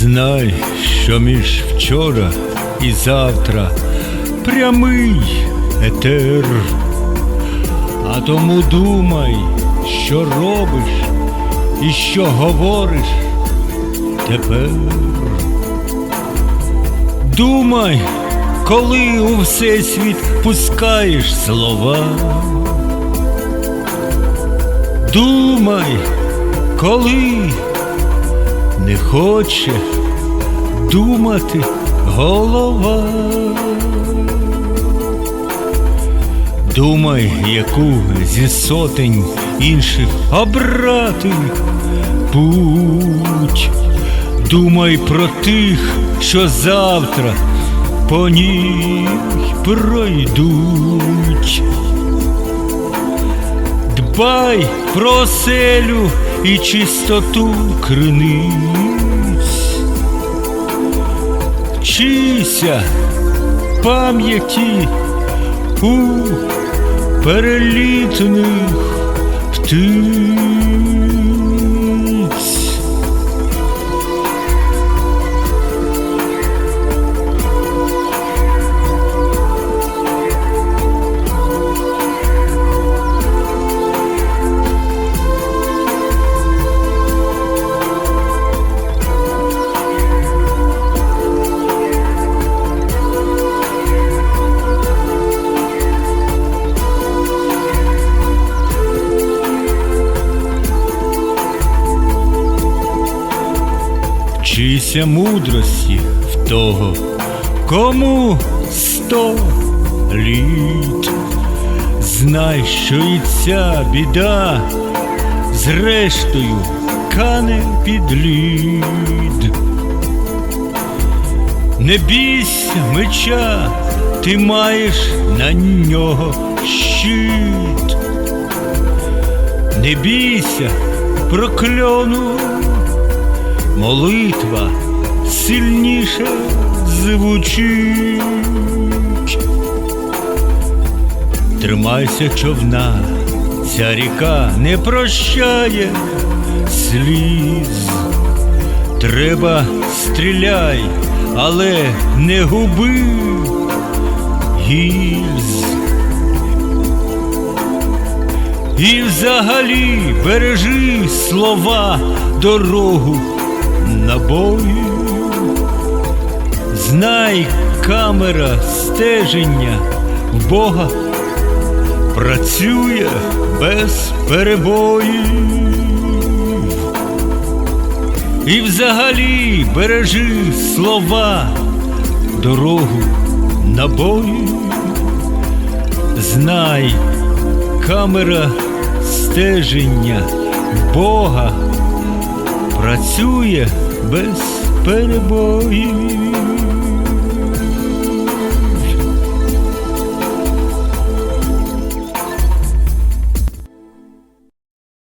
Знай, що між вчора і завтра прямий етер. А тому думай, що робиш і що говориш тепер. Думай, коли у всесвіт пускаєш слова. Думай, коли не хоче думати голова. Думай, яку зі сотень інших обрати путь. Думай про тих, що завтра по ній пройдуть. Дбай про оселю і чистоту криниць. Вчися пам'яті у перелітних птиць. Вчися мудрості в того, кому сто літ. Знай, що і ця біда зрештою кане під лід. Не бійся меча, ти маєш на нього щит. Не бійся прокльону молитва сильніше звучить. Тримайся човна, ця ріка не прощає сліз. Треба стріляй, але не губи гільз. І взагалі бережи слова, дорогу набою. Знай, камера стеження в Бога працює без перебоїв. І взагалі бережи слова, дорогу набою. Знай, камера стеження Бога працює без перебоїв.